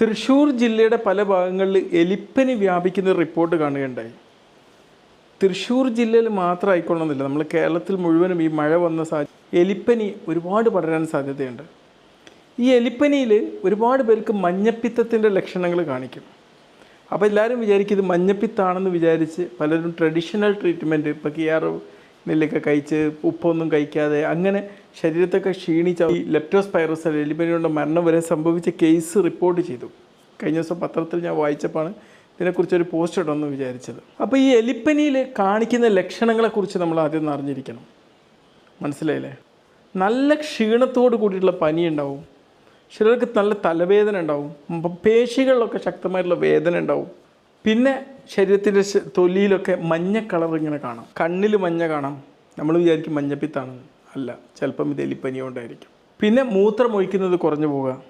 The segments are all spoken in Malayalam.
തൃശ്ശൂർ ജില്ലയുടെ പല ഭാഗങ്ങളിൽ എലിപ്പനി വ്യാപിക്കുന്ന റിപ്പോർട്ട് കാണുകയുണ്ടായി. തൃശ്ശൂർ ജില്ലയിൽ മാത്രം ആയിക്കൊള്ളണമെന്നില്ല. നമ്മൾ കേരളത്തിൽ മുഴുവനും ഈ മഴ വന്ന സാ എലിപ്പനി ഒരുപാട് പടരാൻ സാധ്യതയുണ്ട്. ഈ എലിപ്പനിയിൽ ഒരുപാട് പേർക്ക് മഞ്ഞപ്പിത്തത്തിന്റെ ലക്ഷണങ്ങൾ കാണിക്കും. അപ്പോൾ എല്ലാവരും വിചാരിക്കും ഇത് മഞ്ഞപ്പിത്താണെന്ന് വിചാരിച്ച് പലരും ട്രഡീഷണൽ ട്രീറ്റ്മെന്റ് ഇപ്പോൾ കിയാറ് നെല്ലൊക്കെ കഴിച്ച് ഉപ്പൊന്നും കഴിക്കാതെ അങ്ങനെ ശരീരത്തൊക്കെ ക്ഷീണിച്ച ഈ ലെപ്റ്റോസ്പൈറസ് എലിപ്പനി കൊണ്ട് മരണം വരെ സംഭവിച്ച കേസ് റിപ്പോർട്ട് ചെയ്തു. കഴിഞ്ഞ ദിവസം പത്രത്തിൽ ഞാൻ വായിച്ചപ്പോഴാണ് ഇതിനെക്കുറിച്ചൊരു പോസ്റ്റ് ഇടണമെന്ന് വിചാരിച്ചത്. അപ്പോൾ ഈ എലിപ്പനിയിൽ കാണിക്കുന്ന ലക്ഷണങ്ങളെക്കുറിച്ച് നമ്മൾ ആദ്യം അറിഞ്ഞിരിക്കണം. മനസ്സിലായില്ലേ? നല്ല ക്ഷീണത്തോട് കൂടിയിട്ടുള്ള പനി ഉണ്ടാവും. ചിലർക്ക് നല്ല തലവേദന ഉണ്ടാവും. പേശികളിലൊക്കെ ശക്തമായിട്ടുള്ള വേദന ഉണ്ടാവും. പിന്നെ ശരീരത്തിന്റെ തൊലിയിലൊക്കെ മഞ്ഞ കളർ ഇങ്ങനെ കാണാം. കണ്ണിൽ മഞ്ഞ കാണാം. നമ്മൾ വിചാരിക്കും മഞ്ഞപ്പിത്താണ്. അല്ല ചിലപ്പം ഇത് എലിപ്പനി കൊണ്ടായിരിക്കും. പിന്നെ മൂത്രം ഒഴിക്കുന്നത് കുറഞ്ഞു പോവുക.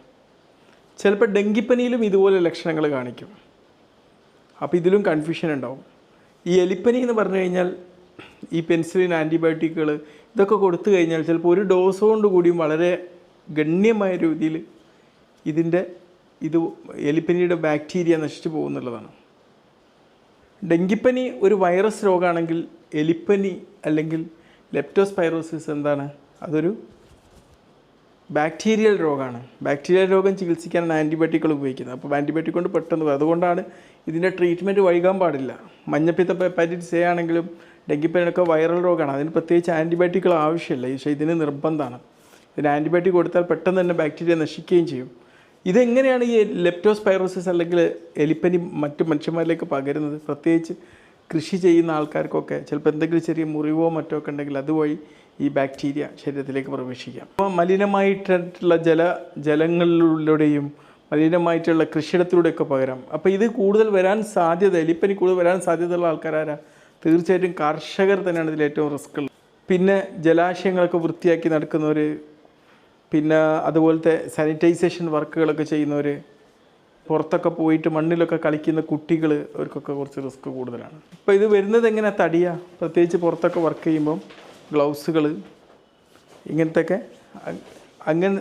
ചിലപ്പോൾ ഡെങ്കിപ്പനിയിലും ഇതുപോലെ ലക്ഷണങ്ങൾ കാണിക്കും. അപ്പോൾ ഇതിലും കൺഫ്യൂഷൻ ഉണ്ടാവും. ഈ എലിപ്പനി എന്ന് പറഞ്ഞു കഴിഞ്ഞാൽ ഈ പെൻസിലിൻ ആന്റിബയോട്ടിക്കുകൾ ഇതൊക്കെ കൊടുത്തു കഴിഞ്ഞാൽ ചിലപ്പോൾ ഒരു ഡോസ് കൊണ്ട് കൂടിയും വളരെ ഗണ്യമായ രീതിയിൽ ഇതിന്റെ ഇത് എലിപ്പനിയുടെ ബാക്ടീരിയ നശിച്ചു പോകുന്നുള്ളതാണ്. ഡെങ്കിപ്പനി ഒരു വൈറസ് രോഗമാണെങ്കിൽ എലിപ്പനി അല്ലെങ്കിൽ ലെപ്റ്റോസ്പൈറോസിസ് എന്താണ്? അതൊരു ബാക്ടീരിയൽ രോഗമാണ് ബാക്ടീരിയൽ രോഗം ചികിത്സിക്കാനാണ് ആന്റിബയോട്ടിക്കുകൾ ഉപയോഗിക്കുന്നത്. അപ്പോൾ ആന്റിബയോട്ടിക് കൊണ്ട് പെട്ടെന്ന് അതുകൊണ്ടാണ് ഇതിന്റെ ട്രീറ്റ്മെന്റ് വൈകാൻ പാടില്ല. മഞ്ഞപ്പിത്ത ഹെപ്പാറ്റൈറ്റിസ് എ ആണെങ്കിലും ഡെങ്കിപ്പനിയൊക്കെ വൈറൽ രോഗമാണ് അതിന് പ്രത്യേകിച്ച് ആന്റിബയോട്ടിക്കുകൾ ആവശ്യമില്ല. പക്ഷേ ഇതിന് നിർബന്ധമാണ്. ഇതിന് ആന്റിബയോട്ടിക് കൊടുത്താൽ പെട്ടെന്ന് തന്നെ ബാക്ടീരിയ നശിക്കുകയും ചെയ്യും. ഇതെങ്ങനെയാണ് ഈ ലെപ്റ്റോസ്പൈറോസിസ് അല്ലെങ്കിൽ എലിപ്പനി മറ്റു മനുഷ്യന്മാരിലേക്ക് പകരുന്നത്? പ്രത്യേകിച്ച് കൃഷി ചെയ്യുന്ന ആൾക്കാർക്കൊക്കെ ചിലപ്പോൾ എന്തെങ്കിലും ചെറിയ മുറിവോ മറ്റോ ഒക്കെ ഉണ്ടെങ്കിൽ അതുവഴി ഈ ബാക്ടീരിയ ശരീരത്തിലേക്ക് പ്രവേശിക്കാം. അപ്പോൾ മലിനമായിട്ടുള്ള ജല ജലങ്ങളിലൂടെയും മലിനമായിട്ടുള്ള കൃഷിയിടത്തിലൂടെയൊക്കെ പകരാം. അപ്പോൾ ഇത് കൂടുതൽ വരാൻ സാധ്യത എലിപ്പനി കൂടുതൽ വരാൻ സാധ്യതയുള്ള ആൾക്കാരാരാ? തീർച്ചയായിട്ടും കർഷകർ തന്നെയാണ് ഇതിൽ ഏറ്റവും റിസ്ക് ഉള്ളത്. പിന്നെ ജലാശയങ്ങളൊക്കെ വൃത്തിയാക്കി നടക്കുന്നവർ പിന്നെ അതുപോലത്തെ സാനിറ്റൈസേഷൻ വർക്കുകളൊക്കെ ചെയ്യുന്നവർ പുറത്തൊക്കെ പോയിട്ട് മണ്ണിലൊക്കെ കളിക്കുന്ന കുട്ടികൾ അവർക്കൊക്കെ കുറച്ച് റിസ്ക് കൂടുതലാണ്. ഇപ്പോൾ ഇത് വരുന്നത് എങ്ങനെ തടിയാ? പ്രത്യേകിച്ച് പുറത്തൊക്കെ വർക്ക് ചെയ്യുമ്പം ഗ്ലൗസുകൾ ഇങ്ങനത്തെയൊക്കെ അങ്ങനെ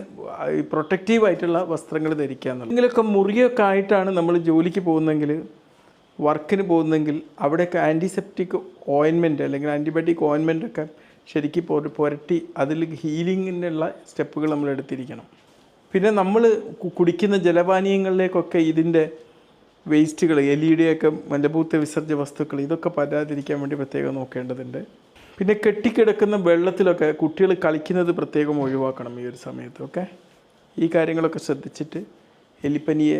പ്രൊട്ടക്റ്റീവ് ആയിട്ടുള്ള വസ്ത്രങ്ങൾ ധരിക്കുക എന്നുള്ളത്. ഇങ്ങനെയൊക്കെ മുറിയൊക്കെ ആയിട്ടാണ് നമ്മൾ ജോലിക്ക് പോകുന്നതെങ്കിൽ വർക്കിന് പോകുന്നെങ്കിൽ അവിടെയൊക്കെ ആന്റിസെപ്റ്റിക് ഓയിൻമെന്റ് അല്ലെങ്കിൽ ആന്റിബയോട്ടിക് ഓയിൻമെന്റ് ഒക്കെ ശരിക്കും പൊര- പുരട്ടി അതിൽ ഹീലിങ്ങിനുള്ള സ്റ്റെപ്പുകൾ നമ്മൾ എടുത്തിരിക്കണം. പിന്നെ നമ്മൾ കുടിക്കുന്ന ജലപാനീയങ്ങളിലേക്കൊക്കെ ഇതിന്റെ വേസ്റ്റുകൾ എലിയുടെയൊക്കെ മലബൂത്ത വിസർജ്യ വസ്തുക്കൾ ഇതൊക്കെ പരാതിരിക്കാൻ വേണ്ടി പ്രത്യേകം നോക്കേണ്ടതുണ്ട്. പിന്നെ കെട്ടിക്കിടക്കുന്ന വെള്ളത്തിലൊക്കെ കുട്ടികൾ കളിക്കുന്നത് പ്രത്യേകം ഒഴിവാക്കണം ഈ ഒരു സമയത്ത് ഓക്കെ? ഈ കാര്യങ്ങളൊക്കെ ശ്രദ്ധിച്ചിട്ട് എലിപ്പനിയെ